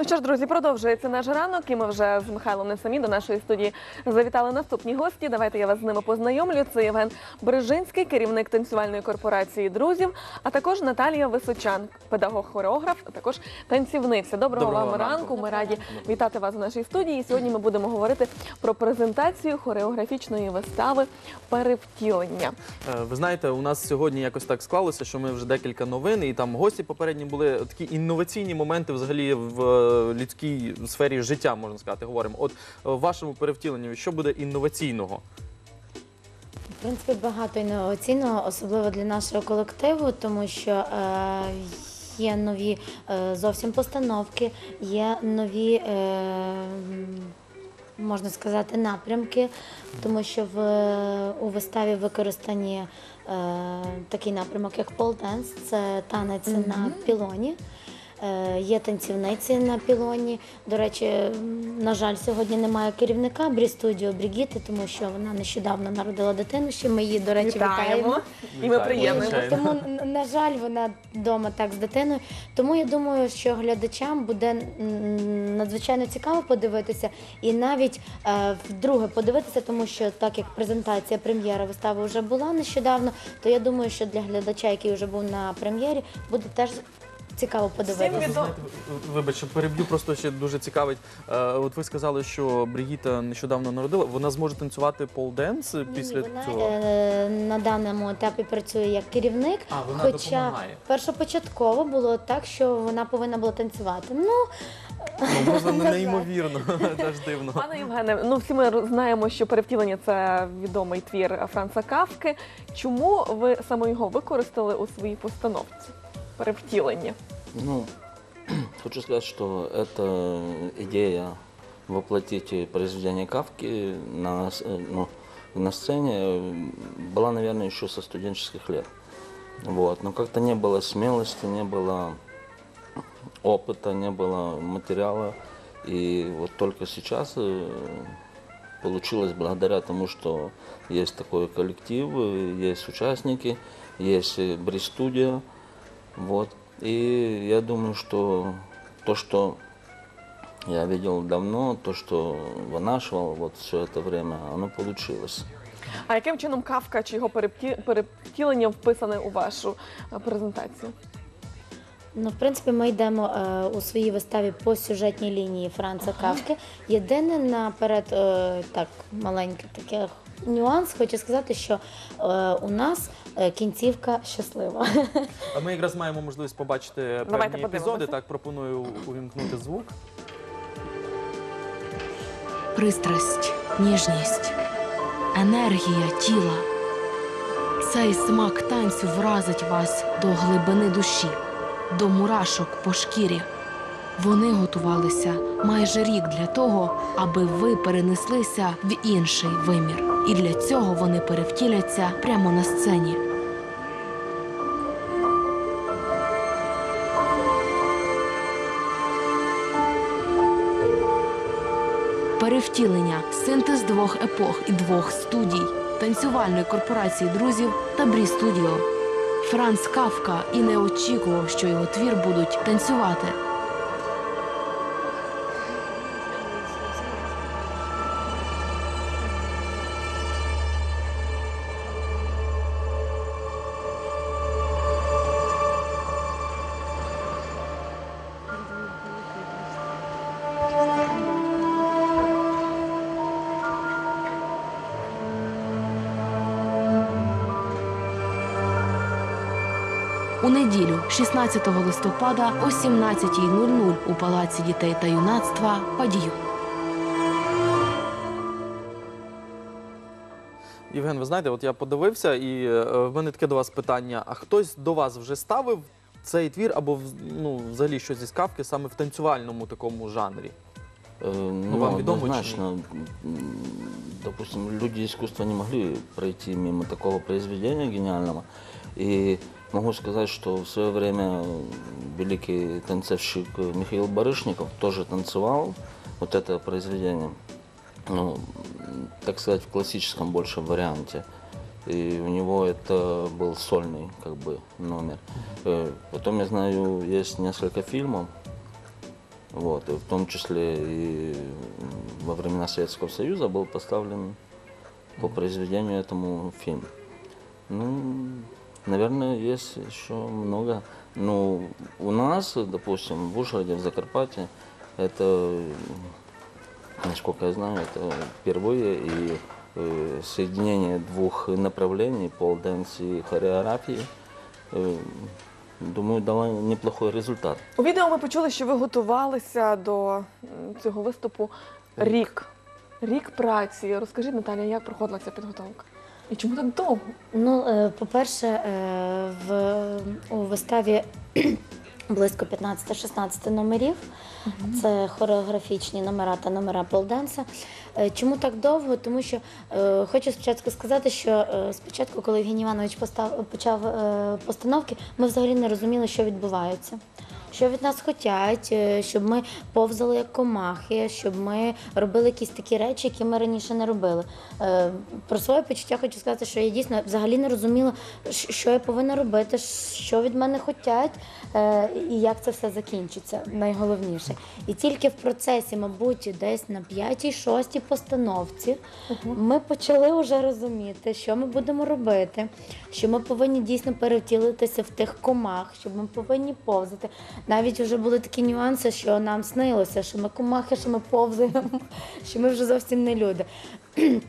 Ну що ж, друзі, продовжується наш ранок, і ми вже з Михайлом не самі до нашої студії завітали наступні гості. Давайте я вас з ними познайомлю. Це Євген Брижинський, керівник танцювальної корпорації друзів, а також Наталія Височан, педагог-хореограф, а також танцівниця. Доброго, Доброго вам ранку. ранку. Ми раді вітати вас у нашій студії. І сьогодні ми будемо говорити про презентацію хореографічної вистави перевтілення. Е, Ви знаєте, у нас сьогодні якось так склалося, що ми вже декілька новин, і там гості попередні були такі інноваційні моменти взагалі в людській сфері життя, можна сказати, говоримо. От е, в вашому перевтіленні, що буде інноваційного? В принципі, багато інноваційного, особливо для нашого колективу, тому що е, є нові е, зовсім постановки, є нові, е, можна сказати, напрямки, тому що в, у виставі використані е, такий напрямок, як полденс, це танець на пілоні. Е, Є танцівниці на пілоні. До речі, на жаль, сьогодні немає керівника Брі студіо Брігіти, тому що вона нещодавно народила дитину. Ще ми її, до речі, вітаємо. І ми приємно. Тому, на жаль, вона вдома так з дитиною. Тому я думаю, що глядачам буде надзвичайно цікаво подивитися і навіть е, вдруге подивитися, тому що так як презентація прем'єра вистави вже була нещодавно, то я думаю, що для глядача, який вже був на прем'єрі, буде теж цікаво подивитися. Всім відомо. Вибач, переб'ю, просто ще дуже цікавить. Е, От ви сказали, що Бригіта нещодавно народила. Вона зможе танцювати полденс після вона цього. е, на даному етапі працює як керівник, А, вона хоча допомагає. першопочатково було так, що вона повинна була танцювати. Ну Ну, можна не неймовірно, теж дивно. Пане Євгене, ну всі ми роз- знаємо, що перевтілення це відомий твір Франца Кавки. Чому ви саме його використали у своїй постановці? Перевтілення. Ну, хочу сказать, что эта идея воплотить произведение Кавки на, э, ну, на сцене э, была, наверное, еще со студенческих лет. Вот. Но как-то не было смелости, не было опыта, не было материала. И вот только сейчас э, получилось благодаря тому, что есть такой коллектив, есть участники, есть Бри-студия. Вот. И я думаю, что то, что я видел давно, то, что вынашивал вот все это время, оно получилось. А яким чином Кавка чи його перевті- перевтілення вписане у вашу е, презентацію? Ну, в принципі, ми йдемо е, у своїй виставі по сюжетній лінії Франца Кавки. Єдине наперед, е, так, маленький такий нюанс, хочу сказати, що е, у нас е, кінцівка щаслива. А ми якраз маємо можливість побачити Давайте певні подивимося. епізоди. Так пропоную увімкнути звук. пристрасть, ніжність, енергія тіла. Цей смак танцю вразить вас до глибини душі, до мурашок по шкірі. Вони готувалися майже рік для того, аби ви перенеслися в інший вимір. І для цього вони перевтіляться прямо на сцені. Перевтілення синтез двох епох і двох студій танцювальної корпорації друзів та Брі Студіо. Франц Кавка і не очікував, що його твір будуть танцювати. У неділю, 16 листопада о 17.00 у Палаці дітей та юнацтва Падію. Євген, ви знаєте, от я подивився, і е, в мене таке до вас питання: а хтось до вас вже ставив цей твір або ну, взагалі щось із кавки саме в танцювальному такому жанрі? Э, Ну, вам ведомо, однозначно, м, допустим, люди искусства не могли пройти мимо такого произведения гениального. И могу сказать, что в свое время э, великий танцовщик э, Михаил Барышников тоже танцевал вот это произведение, ну, так сказать, в классическом больше варианте. И у него это был сольный как бы номер. Э, Потом я знаю, есть несколько фильмов Вот, и в том числе и во времена Советского Союза был поставлен по произведению этому фильм. Ну, наверное, есть еще много. Ну, у нас, допустим, в Ужгороде, в Закарпатье, это, насколько я знаю, это впервые и э, соединение двух направлений, полденс и хореографии, э, думаю, дало неплохой результат. У відео ми почули, що ви готувалися до м, цього виступу рік. Рік праці. Розкажіть, Наталія, як проходила ця підготовка? І чому так довго? Ну, е, по-перше, е, в, у виставі близько 15-16 номерів. Це хореографічні номера та номера полденса. Е, Чому так довго? Тому що е, хочу спочатку сказати, що е, спочатку, коли Євгеній Іванович постав, почав е, постановки, ми взагалі не розуміли, що відбувається. Що від нас хочуть, е, щоб ми повзали як комахи, щоб ми робили якісь такі речі, які ми раніше не робили. Е, Про своє почуття хочу сказати, що я дійсно взагалі не розуміла, що я повинна робити, що від мене хочуть і як це все закінчиться. Найголовніше. І тільки в процесі, мабуть, десь на п'ятій, шостій постановці ми почали вже розуміти, що ми будемо робити, що ми повинні дійсно перевтілитися в тих комах, що ми повинні повзати. Навіть вже були такі нюанси, що нам снилося, що ми комахи, що ми повзаємо, що ми вже зовсім не люди.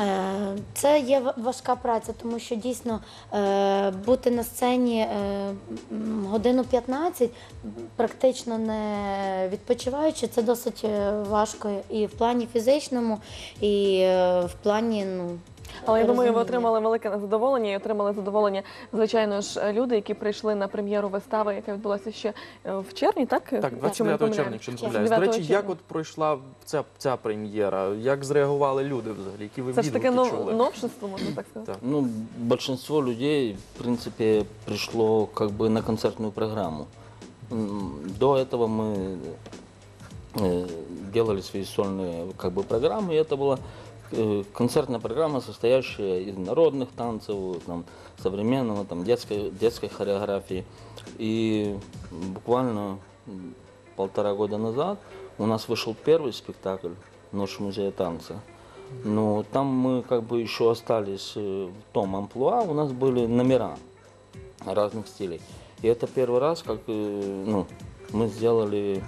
Е, Це є важка праця, тому що дійсно е, бути на сцені е, годину 15, практично не відпочиваючи, це досить важко і в плані фізичному, і в плані ну. Але я думаю, ви розуміння. отримали велике задоволення і отримали задоволення, звичайно ж, люди, які прийшли на прем'єру вистави, яка відбулася ще е, в червні, так? Так, Якщо ми не 29 червня, помиляємось. якщо не Червня. помиляюсь. До 29 речі, як червня. от пройшла ця, ця прем'єра? Як зреагували люди взагалі? Які ви Це ж таке відгуки нов... чули? новшество, можна так сказати. Так. Ну, большинство людей, в принципе, пришло как бы на концертную программу. М, До этого мы э, делали свои сольные как бы, программы, и это была э, концертная программа, состоящая из народных танцев, там, современного, там, детской, детской хореографии. И буквально полтора года назад у нас вышел первый спектакль «Ночь музея танца». Но там мы как бы еще остались э, в том амплуа, у нас были номера разных стилей. И это первый раз, как э, ну, мы сделали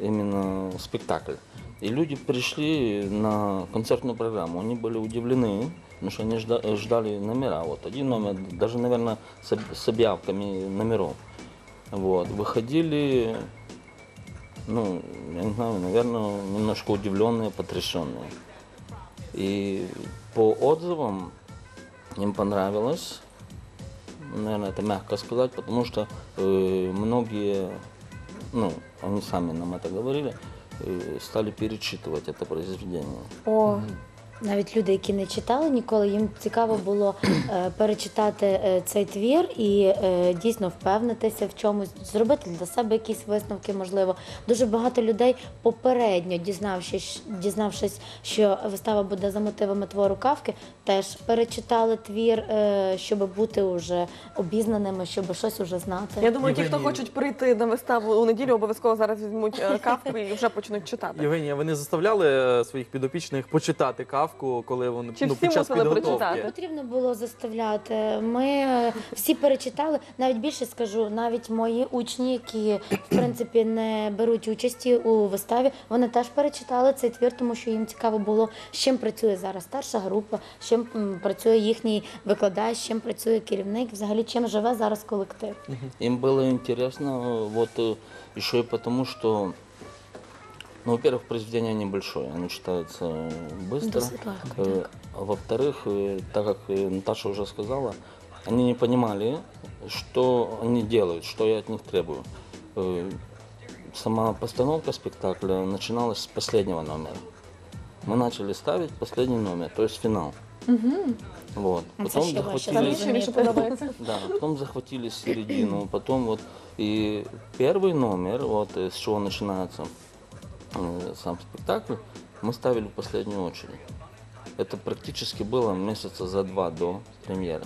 именно спектакль. И люди пришли на концертную программу, они были удивлены, потому что они жда- ждали номера. Вот один номер, даже, наверное, с, об- с объявками номеров. Вот. Выходили, ну, я не знаю, наверное, немножко удивленные, потрясенные. И по отзывам им понравилось. Наверное, это мягко сказать, потому что э, многие, ну, они сами нам это говорили, стали перечитывать это произведение. О, Навіть люди, які не читали ніколи, їм цікаво було е, перечитати е, цей твір і е, дійсно впевнитися в чомусь, зробити для себе якісь висновки, можливо. Дуже багато людей попередньо, дізнавшись, дізнавшись, що вистава буде за мотивами твору Кавки, теж перечитали твір, е, щоб бути уже обізнаними, щоб щось уже знати. я думаю, ті, хто хочуть прийти на виставу у неділю, обов'язково зараз візьмуть кавку і вже почнуть читати. Євгенія, ви не заставляли своїх підопічних почитати кавку, коли вони Чи ну, всі під час мусили підготовки? прочитати? Потрібно було заставляти. Ми е, всі перечитали. Навіть більше скажу, навіть мої учні, які в принципі не беруть участі у виставі, вони теж перечитали цей твір, тому що їм цікаво було, з чим працює зараз старша група, з чим м, працює їхній викладач, з чим працює керівник, взагалі чим живе зараз колектив. Им было интересно, вот э, еще и потому, что, ну, во-первых, произведение небольшое, оно читается быстро. Досить легко, Э, так. А во-вторых, э, так как э, Наташа уже сказала, они не понимали, что они делают, что я от них требую. Э, Сама постановка спектакля начиналась с последнего номера. Мы начали ставить последний номер, то есть финал. Вот. А це Потом ще важче Це захватили мені ще більше подобається. да, потом захватили середину, потом вот и первый номер, вот э, с чего начинается э, сам спектакль, мы ставили в последнюю очередь. Это практически было месяца за два до премьеры.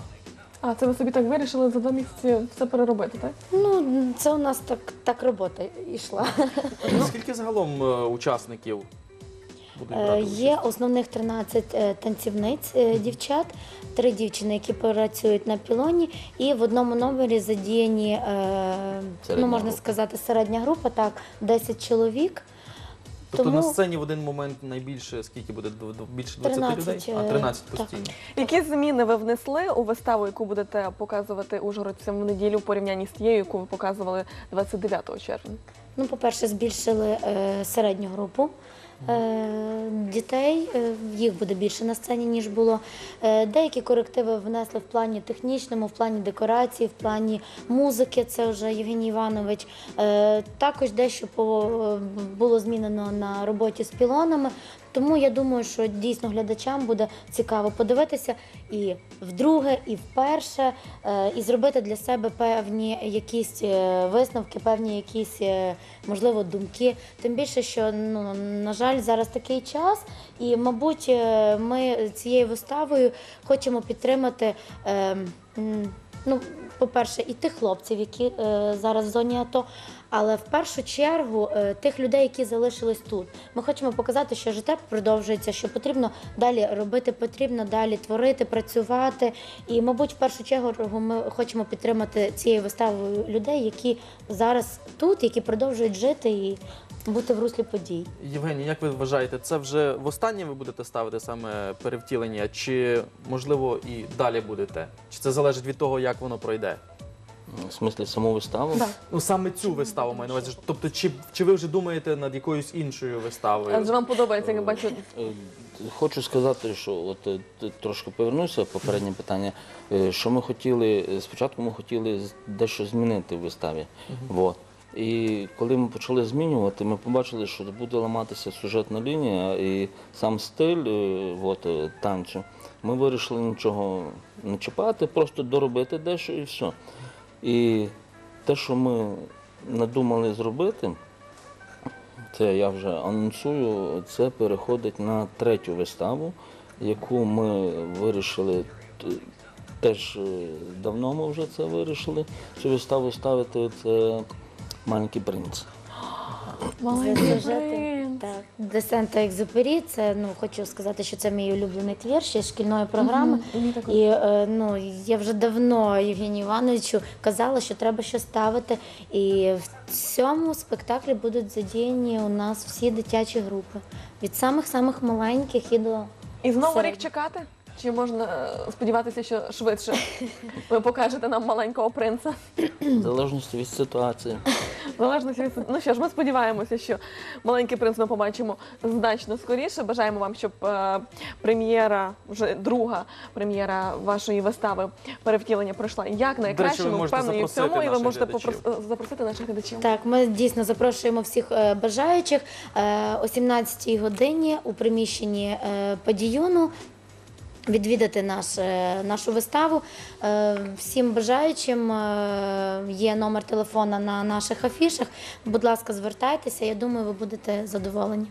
А це ви собі так вирішили за два місяці все переробити, так? Ну, це у нас так, так робота йшла. Скільки загалом е, учасників будуть Е, брати Є участь? основних 13 е, танцівниць е, дівчат, три дівчини, які працюють на пілоні, і в одному номері задіяні, е, ну Середня можна група. сказати, середня група, так, 10 чоловік. Тобто на сцені в один момент найбільше скільки буде? Більше 20 людей? А 13 постійно. так. Які зміни ви внесли у виставу, яку будете показувати ужгородцям в неділю в порівнянні з тією, яку ви показували 29 червня? Ну, по-перше, збільшили е, середню групу. Е, дітей е, їх буде більше на сцені, ніж було. Е, деякі корективи внесли в плані технічному, в плані декорації, в плані музики. Це вже Євгеній Іванович. Також дещо було змінено на роботі з пілонами. Тому я думаю, що дійсно глядачам буде цікаво подивитися і вдруге, і вперше, е, і зробити для себе певні якісь е, висновки, певні якісь, е, можливо, думки. Тим більше, що ну на жаль, зараз такий час, і мабуть, ми цією виставою хочемо підтримати. е, Ну, по-перше, і тих хлопців, які е, зараз в зоні АТО, але в першу чергу е, тих людей, які залишились тут. Ми хочемо показати, що життя продовжується, що потрібно далі робити, потрібно далі творити, працювати. І, мабуть, в першу чергу ми хочемо підтримати цією виставою людей, які зараз тут, які продовжують жити і бути в руслі подій. Євгеній, як ви вважаєте, це вже востаннє ви будете ставити саме перевтілення, чи можливо і далі будете? Чи це залежить від того, як воно пройде? В смысле, саму виставу? Да. Ну саме цю виставу маю на увазі. Тобто, чи, чи ви вже думаєте над якоюсь іншою виставою? Адже вам подобається, як я бачу. Е, Хочу сказати, що от е, т- трошки повернуся попереднє питання. е, Що ми хотіли е, спочатку, ми хотіли з- дещо змінити в виставі. Вот. І коли ми почали змінювати, ми побачили, що буде ламатися сюжетна лінія і сам стиль е, от, е, танцю. Ми вирішили нічого не чіпати, просто доробити дещо і все. І те, що ми надумали зробити, це я вже анонсую. Це переходить на третю виставу, яку ми вирішили теж е, давно ми вже це вирішили. Цю виставу ставити це маленький принц. Маленький принц. Так, Десента Екзюпері, це ну хочу сказати, що це мій улюблений твір ще з шкільної програми. Мгм. І е, ну я вже давно Євгенію Івановичу казала, що треба щось ставити. І в цьому спектаклі будуть задіяні у нас всі дитячі групи від самих самих маленьких і до І знову Середньо. рік чекати? Чи можна е, сподіватися, що швидше ви покажете нам маленького принца? В залежності від ситуації. Від ну що ж, ми сподіваємося, що маленький принц ми побачимо значно скоріше. Бажаємо вам, щоб е, прем'єра, вже друга прем'єра вашої вистави перевтілення пройшла як найкраще. ви Ми можете впевнені в цьому, і ви наших можете глядачів. попрос- запросити наших глядачів. Так, ми дійсно запрошуємо всіх е, бажаючих е, о 17-й годині у приміщенні е, падіюну. Відвідати наш, е, нашу виставу. Е, Всім бажаючим е, є номер телефона на наших афішах. Будь ласка, звертайтеся. Я думаю, ви будете задоволені.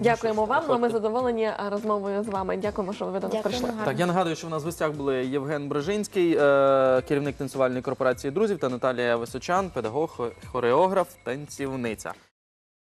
Дякуємо вам. Ну, а ми задоволені розмовою з вами. Дякуємо, що ви до нас Дякуємо прийшли. гарно. Так, я нагадую, що в нас в гостях були Євген Брижинський, е, керівник танцювальної корпорації друзів та Наталія Височан, педагог, хореограф, танцівниця.